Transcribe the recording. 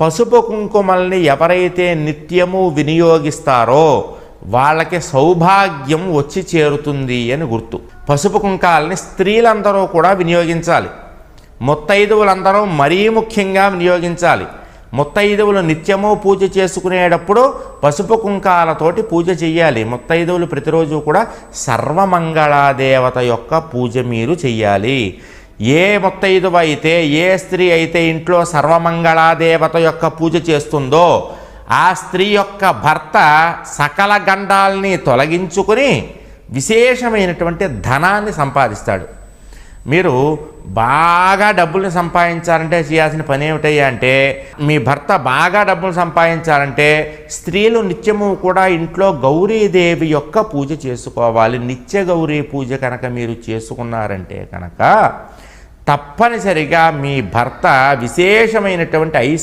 పసుపు కుంకుమల్ని ఎవరైతే నిత్యము వినియోగిస్తారో వాళ్ళకి సౌభాగ్యం వచ్చి చేరుతుంది అని గుర్తు. పసుపు కుంకాలని స్త్రీలందరూ కూడా వినియోగించాలి. ముత్తైదువులందరూ మరీ ముఖ్యంగా వినియోగించాలి. ముత్తైదువులు నిత్యము పూజ చేసుకునేటప్పుడు పసుపు కుంకాలతోటి పూజ చేయాలి ముత్తైదువులు ప్రతిరోజు కూడా సర్వమంగళాదేవత యొక్క పూజ మీరు చెయ్యాలి. ఏ ముత్తైదువ అయితే ఏ స్త్రీ అయితే ఇంట్లో సర్వమంగళాదేవత యొక్క పూజ చేస్తుందో ఆ స్త్రీ యొక్క భర్త సకల గండాల్ని తొలగించుకుని విశేషమైనటువంటి ధనాన్ని సంపాదిస్తాడు. మీరు బాగా డబ్బుల్ని సంపాదించాలంటే చేయాల్సిన పని ఏమిటయ్యా అంటే మీ భర్త బాగా డబ్బులు సంపాదించాలంటే స్త్రీలు నిత్యము కూడా ఇంట్లో గౌరీదేవి యొక్క పూజ చేసుకోవాలి. నిత్య గౌరీ పూజ కనుక మీరు చేసుకున్నారంటే కనుక తప్పనిసరిగా మీ భర్త విశేషమైనటువంటి ఐశ్వర్య